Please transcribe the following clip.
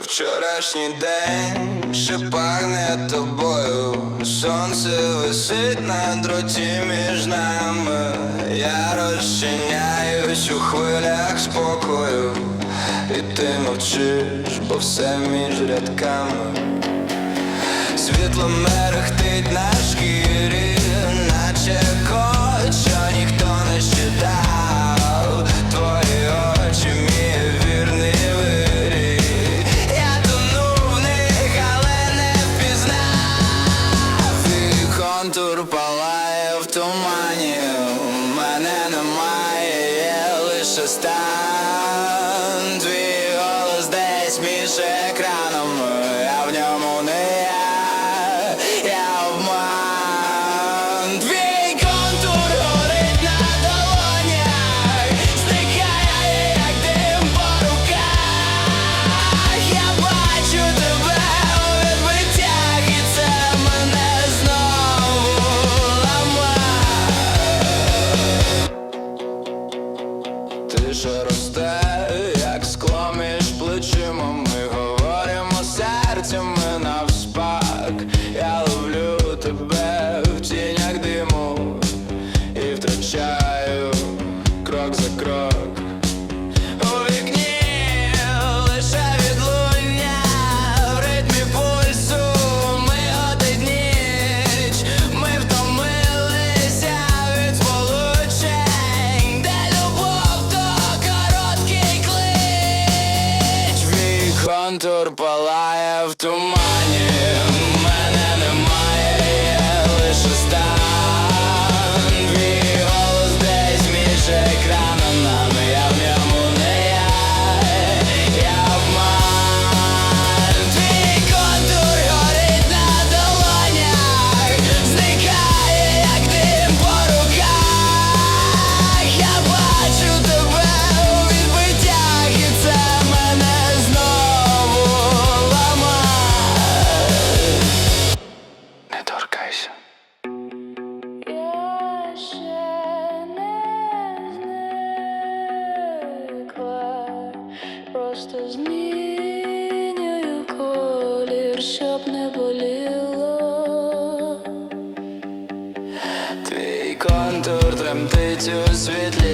Вчорашній день ще пахне тобою, сонце висить на дроті між нами, я розчиняюсь у хвилях спокою, і ти мовчиш, бо все між рядками. Світло мерехтить на шкірі, наче кот, контур в тумані. Мене немає, є лише стан. Твій голос десь між крок. У вікні лише відлуння в ритмі пульсу ми один ми втомилися від сполучень, де любов то короткий клич. Твій контур палає в тумані, просто змінюю колір, щоб не боліло. Твій контур тремтить у світлі